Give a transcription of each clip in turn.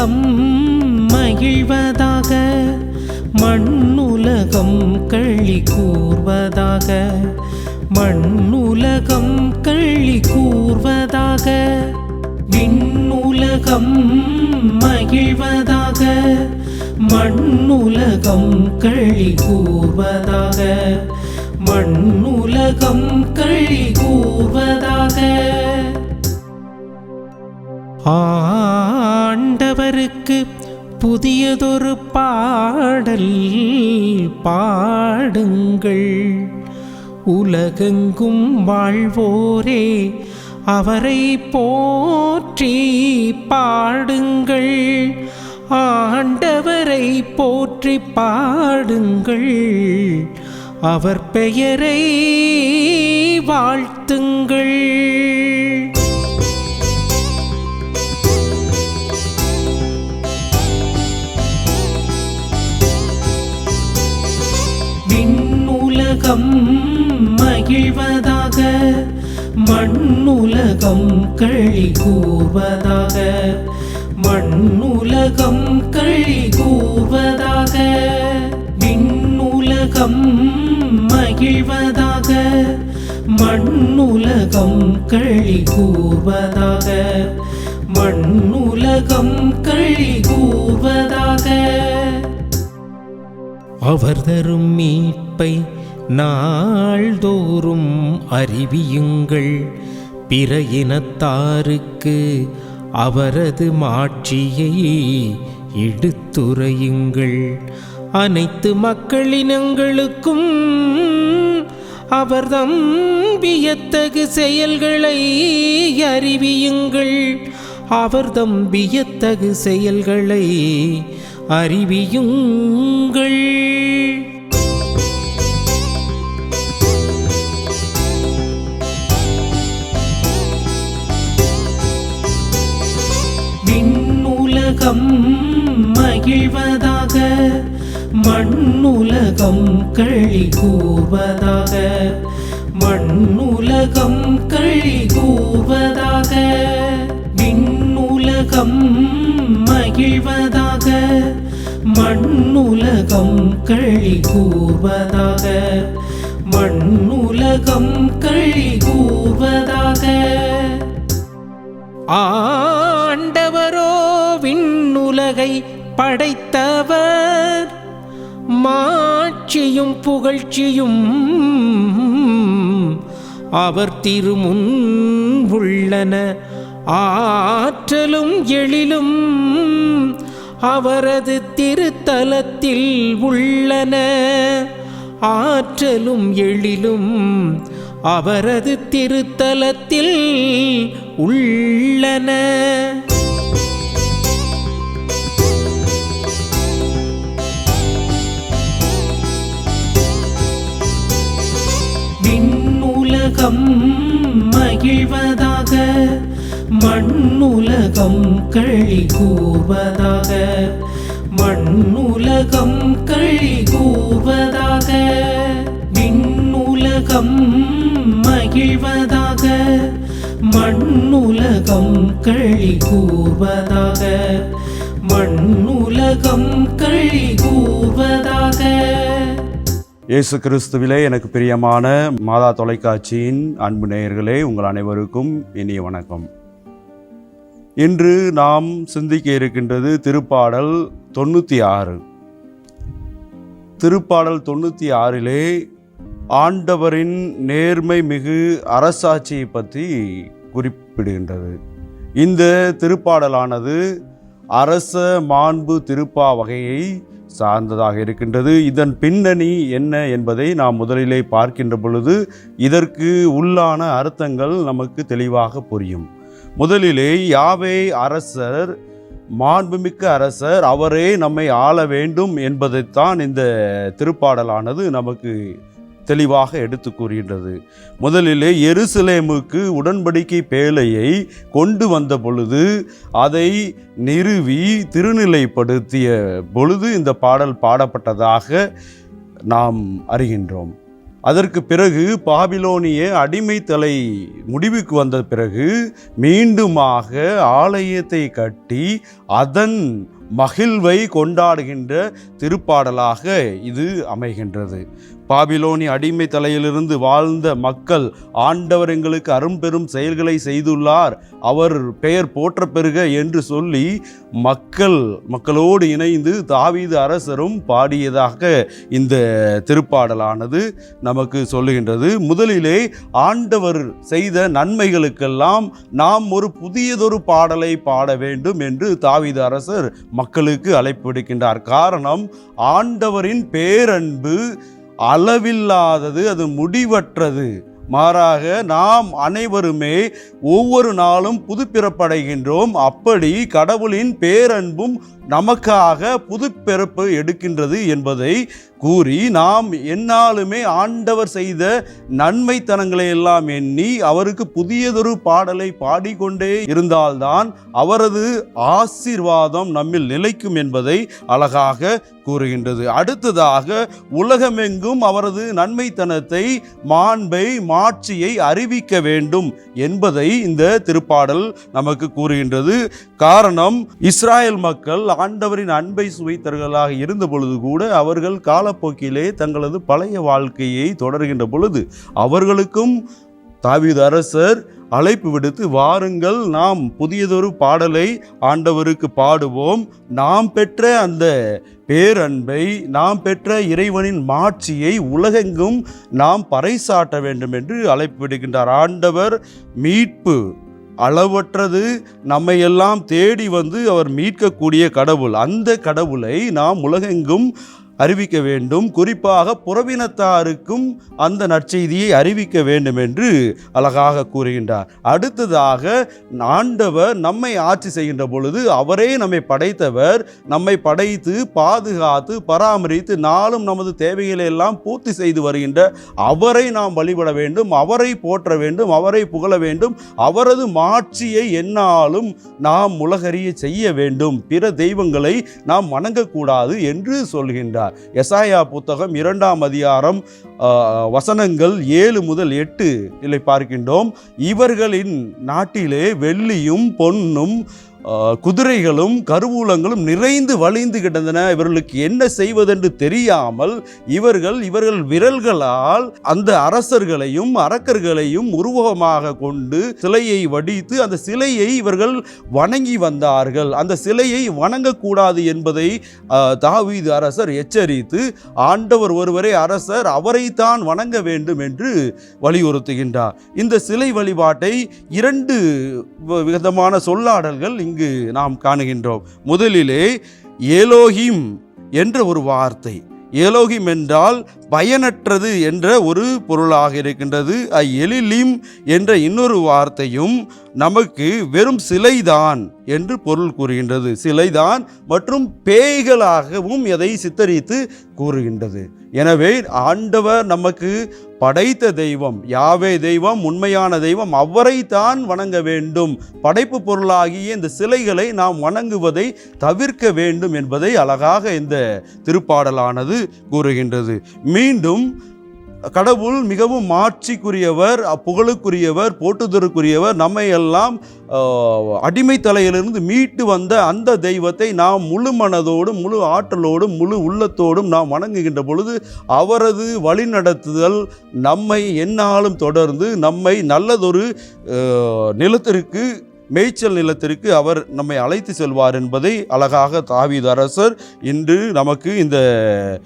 விண்ணுலகம் மகிழ்வதாக மண்ணுலகம் கள்ளி கூர்வதாக மண்ணுலகம் கள்ளி கூர்வதாக விண்ணுலகம் மகிழ்வதாக மண்ணுலகம் கள்ளி கூர்வதாக மண்ணுலகம் களி கூர்வதாக. ஆண்டவருக்கு புதியதொரு பாடல் பாடுங்கள். உலகெங்கும் வாழ்வோரே அவரை போற்றி பாடுங்கள். ஆண்டவரை போற்றி பாடுங்கள். அவர் பெயரை வாழ்த்துங்கள். விண்ணுலகம் மகிழ்வதாக மண்ணுலகம் கழி கூர்வதாக மண்ணுலகம் கழி கூர்வதாக விண்ணுலகம் மகிழ்வதாக மண்ணுலகம் கழி கூர்வதாக மண்ணுலகம் கழி கூர்வதாக. அவர் தரும் மீட்பை நாள்தோறும் அறிவியுங்கள் பிற இனத்தாருக்கு அவரது மாட்சியை எடுத்துரையுங்கள். அனைத்து மக்களினங்களுக்கும் அவர்தம் வியத்தகு செயல்களை அறிவியுங்கள். அவர்தம் வியத்தகு செயல்களை அறிவியுங்கள். மண்ணுலகம் கழி கூர்வதாக மண்ணுலகம் கழி கூர்வதாக விண்ணுலகம் மகிழ்வதாக. மண்ணுலகம் கழி கூர்வதாக மண்ணுலகம் கழி கூர்வதாக ஆண்டவரோ விண்ணுலகை படைத்தவர். மாட்சியும் புகழ்ச்சியும் அவர் திருமுன் உள்ளன. ஆற்றலும் எழிலும் அவரது திருத்தலத்தில் உள்ளன. ஆற்றலும் எழிலும் அவரது திருத்தலத்தில் உள்ளன. மண்ணுலகம் மகிழ்வதாக மண்ணுலகம் கழி கூர்வதாக மண்ணுலகம் கழி கூர்வதாக விண்ணுலகம் மகிழ்வதாக மண்ணுலகம் கழி கூர்வதாக மண்ணுலகம் கழி கூர்வதாக இயேசு கிறிஸ்துவிலே எனக்கு பிரியமான மாதா தொலைக்காட்சியின் அன்பு நேயர்களே உங்கள் அனைவருக்கும் இனிய வணக்கம். இன்று நாம் சிந்திக்க இருக்கின்றது திருப்பாடல் தொண்ணூற்றி ஆறு திருப்பாடல் தொண்ணூற்றி ஆறிலே ஆண்டவரின் நேர்மை மிகு அரசாட்சியை பற்றி குறிப்பிடுகின்றது. இந்த திருப்பாடலானது அரச மாண்பு திருப்பா வகையை சார்ந்ததாக இருக்கின்றது. இதன் பின்னணி என்ன என்பதை நாம் முதலிலே பார்க்கின்ற பொழுது இதற்கு உள்ளான அர்த்தங்கள் நமக்கு தெளிவாக புரியும். முதலிலே யாவே அரசர் மாண்புமிக்க அரசர் அவரே நம்மை ஆள வேண்டும் என்பதைத்தான் இந்த திருப்பாடலானது நமக்கு தெளிவாக எடுத்து கூறுகின்றது. முதலிலே எருசலேமுக்கு உடன்படிக்கை பேழையை கொண்டு வந்த பொழுது அதை நிறுவி திருநிலைப்படுத்திய பொழுது இந்த பாடல் பாடப்பட்டதாக நாம் அறிகின்றோம். அதற்கு பிறகு பாபிலோனிய அடிமைத்தலை முடிவுக்கு வந்த பிறகு மீண்டுமாக ஆலயத்தை கட்டி அதன் மகிழ்வை கொண்டாடுகின்ற திருப்பாடலாக இது அமைகின்றது. பாபிலோனி அடிமை தலையிலிருந்து வாழ்ந்த மக்கள் ஆண்டவர் எங்களுக்கு அரும்பெரும் செயல்களை செய்துள்ளார். அவர் பெயர் போற்ற பெறுக என்று சொல்லி மக்கள் மக்களோடு இணைந்து தாவீது அரசரும் பாடியதாக இந்த திருப்பாடலானது நமக்கு சொல்லுகின்றது. முதலிலே ஆண்டவர் செய்த நன்மைகளுக்கெல்லாம் நாம் ஒரு புதியதொரு பாடலை பாட வேண்டும் என்று தாவீது அரசர் மக்களுக்கு அழைப்பு விடுக்கின்றார். காரணம் ஆண்டவரின் பேரன்பு அளவில்லாதது அது முடிவற்றது. மாறாக நாம் அனைவருமே ஒவ்வொரு நாளும் புதுப்பிறப்படைகின்றோம். அப்படி கடவுளின் பேரன்பும் நமக்காக புதுப்பிறப்பு எடுக்கின்றது என்பதை கூறி நாம் என்னாலுமே ஆண்டவர் செய்த நன்மைத்தனங்களை எல்லாம் எண்ணி அவருக்கு புதியதொரு பாடலை பாடிக்கொண்டே இருந்தால்தான் அவரது ஆசீர்வாதம் நம்மில் நிலைக்கும் என்பதை அழகாக கூறுகின்றது. அடுத்ததாக உலகமெங்கும் அவரது நன்மைத்தனத்தை மாண்பை மாட்சியை அறிவிக்க வேண்டும் என்பதை இந்த திருப்பாடல் நமக்கு கூறுகின்றது. காரணம் இஸ்ராயல் மக்கள் ஆண்டவரின் அன்பை சுவைத்தவர்களாக இருந்த பொழுது கூட அவர்கள் காலப்போக்கிலே தங்களது பழைய வாழ்க்கையை தொடர்கின்ற பொழுது அவர்களுக்கும் தாவீது அரசர் அழைப்பு விடுத்து வாருங்கள் நாம் புதியதொரு பாடலை ஆண்டவருக்கு பாடுவோம். நாம் பெற்ற அந்த பேரன்பை நாம் பெற்ற இறைவனின் மாட்சியை உலகெங்கும் நாம் பறைசாட்ட வேண்டும் என்று அழைப்பு விடுகின்றார் ஆண்டவர் மீட்பு. அளவற்றது நம்மை எல்லாம் தேடி வந்து அவர் மீட்கக்கூடிய கடவுள். அந்த கடவுளை நாம் உலகெங்கும் அறிவிக்க வேண்டும். குறிப்பாக புறவினத்தாருக்கும் அந்த நற்செய்தியை அறிவிக்க வேண்டும் என்று அழகாக கூறுகின்றார். அடுத்ததாக ஆண்டவர் நம்மை ஆட்சி செய்கின்ற பொழுது அவரே நம்மை படைத்தவர். நம்மை படைத்து பாதுகாத்து பராமரித்து நாளும் நமது தேவைகளை எல்லாம் பூர்த்தி செய்து வருகின்ற அவரை நாம் வழிபட வேண்டும். அவரை போற்ற வேண்டும் அவரை புகழ வேண்டும். அவரது மாட்சியை என்னாலும் நாம் உலகறிய செய்ய வேண்டும். பிற தெய்வங்களை நாம் வணங்கக்கூடாது என்று சொல்கின்றார். எசாயா புத்தகம் இரண்டாம் அதிகாரம் வசனங்கள் ஏழு முதல் எட்டு இல்லை பார்க்கின்றோம். இவர்களின் நாட்டிலே வெள்ளியும் பொன்னும் குதிரைகளும் கருவூலங்களும் நிறைந்து வழிந்து கிடந்தன. இவர்களுக்கு என்ன செய்வதென்று தெரியாமல் இவர்கள் இவர்கள் விரல்களால் அந்த அரசர்களையும் அரக்கர்களையும் உருவகமாக கொண்டு சிலையை வடித்து அந்த சிலையை இவர்கள் வணங்கி வந்தார்கள். அந்த சிலையை வணங்கக்கூடாது என்பதை தாவீது அரசர் எச்சரித்து ஆண்டவர் ஒருவரே அரசர் அவரைத்தான் வணங்க வேண்டும் என்று வலியுறுத்துகின்றார். இந்த சிலை வழிபாட்டை இரண்டு விதமான சொல்லாடல்கள் இங்கு நாம் காணுகின்றோம். முதலிலே ஏலோகிம் என்ற ஒரு வார்த்தை. ஏலோகிம் என்றால் பயனற்றது என்ற ஒரு பொருளாக இருக்கின்றது. அ எலிலிம் என்ற இன்னொரு வார்த்தையும் நமக்கு வெறும் சிலைதான் என்று பொருள் கூறுகின்றது. சிலைதான் மற்றும் பேய்களாகவும் எதை சித்தரித்து கூறுகின்றது. எனவே ஆண்டவர் நமக்கு படைத்த தெய்வம் யாவே தெய்வம் உண்மையான தெய்வம் அவரைத்தான் வணங்க வேண்டும். படைப்பு பொருளாகிய இந்த சிலைகளை நாம் வணங்குவதை தவிர்க்க வேண்டும் என்பதை அழகாக இந்த திருப்பாடலானது கூறுகின்றது. மீண்டும் கடவுள் மிகவும் மாட்சிக்குரியவர் புகழுக்குரியவர் போட்டுதற்குரியவர் நம்மை எல்லாம் அடிமை அடிமைத்தலையிலிருந்து மீட்டு வந்த அந்த தெய்வத்தை நாம் முழு மனதோடும் முழு ஆற்றலோடும் முழு உள்ளத்தோடும் நாம் வணங்குகின்ற பொழுது அவரது வழிநடத்துதல் நம்மை என்னாலும் தொடர்ந்து நம்மை நல்லதொரு நிலத்திற்கு மேய்ச்சல் நிலத்திற்கு அவர் நம்மை அழைத்து செல்வார் என்பதை அழகாக தாவீது அரசர் இன்று நமக்கு இந்த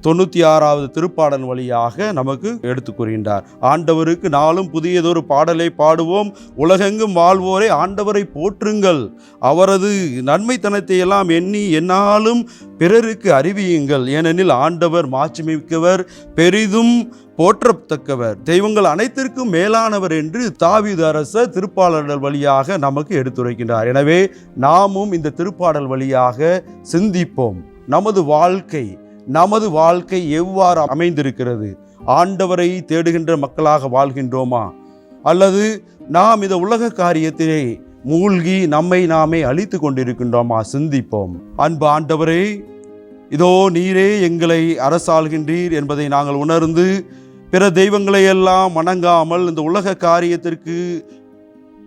தொண்ணூற்றி ஆறாவது திருப்பாடல் வழியாக நமக்கு எடுத்து கூறுகின்றார். ஆண்டவருக்கு நாளும் புதியதொரு பாடலை பாடுவோம். உலகெங்கும் வாழ்வோரை ஆண்டவரை போற்றுங்கள். அவரது நன்மைத்தனத்தை எல்லாம் எண்ணி என்னாலும் பிறருக்கு அறிவியுங்கள். ஏனெனில் ஆண்டவர் மாட்சிமிக்கவர் பெரிதும் போற்றத்தக்கவர். தெய்வங்கள் அனைத்திற்கும் மேலானவர் என்று தாவீது அரசர் திருப்பாளர்கள் வழியாக நமக்கு எடுத்துரைக்கின்றார். எனவே நாமும் இந்த திருப்பாடல் வழியாக சிந்திப்போம். நமது வாழ்க்கை நமது வாழ்க்கை எவ்வாறு அமைந்திருக்கிறது? ஆண்டவரை தேடுகின்ற மக்களாக வாழ்கின்றோமா? அல்லது நாம் இந்த உலக காரியத்திலே மூழ்கி நம்மை நாமே அழித்து கொண்டிருக்கின்றோமா? சிந்திப்போம். அன்பு ஆண்டவரே இதோ நீரே எங்களை அரசாள்கின்றீர் என்பதை நாங்கள் உணர்ந்து பிற தெய்வங்களை எல்லாம் வணங்காமல் இந்த உலக காரியத்திற்கு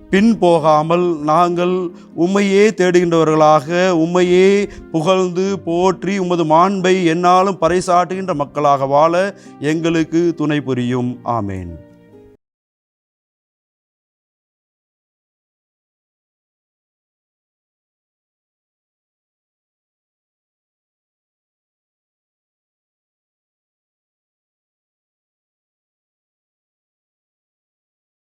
பின் போகாமல் நாங்கள் உம்மையே தேடுகின்றவர்களாக உம்மையே புகழ்ந்து போற்றி உமது மாண்பை என்னாலும் பறைசாட்டுகின்ற மக்களாக வாழ எங்களுக்கு துணை புரியும். ஆமேன்.